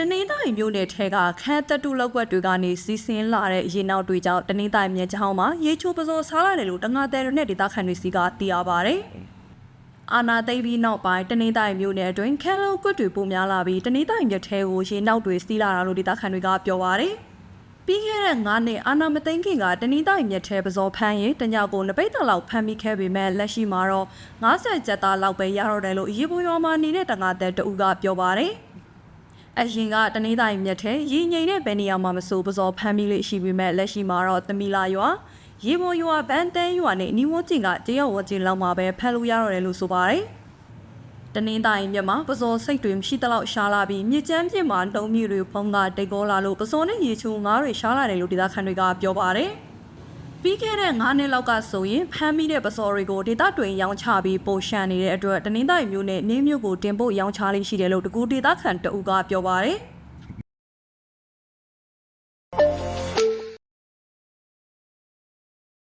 တနင်္သာရီမြို့နယ်ထဲကခန်းတက်တူလောက်ကွက်တွေကနေစီးဆင်းလာတဲ့ရေနောက်တွေကြောင့်တနင်္သာရီမြစ်ချောင်းမှာရေချိုးပစောစားလာတယ်လို့တငါတဲ့တွေနဲ့ဒေသခံတွေစီကသိရပါဗျ။အာနာသိမ့်ပြီးနောက်ပိုင်းတနင်္သာရီမြို့နယ်အတွင်းခန်းလုံးကွက်တွေပုံများလာပြီးတနင်္သာရီမြစ်ထဲကိုရေနောက်တွေစီးလာတာလို့ဒေသခံတွေကပြောပါဗျ။ပြီးခဲ့တဲ့9နှစ်အာနာမသိန်းခင်ကတနင်္သာရီမြစ်ထဲပစောဖမ်းရင်တညကိုနပိတ်တလောက်ဖမ်းမိခဲ့ပေမဲ့လက်ရှိမှာတော့90ကျပ်သားလောက်ပဲရတော့တယ်လို့ရေပေါ်ရွာမှာနေတဲ့တငါတဲ့တူကပြောပါတယ်။ အရင်ကတနေ့တိုင်းမြက်ထဲရေငိမ့်တဲ့ဘယ်နေရာမှာမဆိုပစောဖမ်းမိလို့ရှိပေမဲ့လက်ရှိမှာတော့သမီလာရွာရေပေါ်ရွာဗန်တန်းရွာနဲ့နီဝန်းကျင်ကတရက်ဝန်းကျင်လောက်မှာပဲဖမ်းလို့ရတော့တယ်လို့ဆိုပါတယ်။တနင်္သာရီမြက်မှာပစောစိတ်တွေမရှိတလောက်ရှားလာပြီးမြစ်ကျန်းပြစ်မှာတုံးမြတွေဖုံးကတိတ်ကောလာလို့ပစောနဲ့ရေချိုငါးတွေရှားလာတယ်လို့ဒေသခံတွေကပြောပါတယ်။ ပြီးခဲ့တဲ့9နှစ်လောက်ကဆိုရင်ဖမ်းမိတဲ့ပစောတွေကိုဒေသတွင်ရောင်းချပြီးပိုရှန်နေတဲ့အတွက်တနင်္သာရီမျိုးနဲ့နင်းမျိုးကိုတင်ပို့ရောင်းချလေးရှိတယ်လို့တကူဒေသခံတအူကပြောပါတယ်။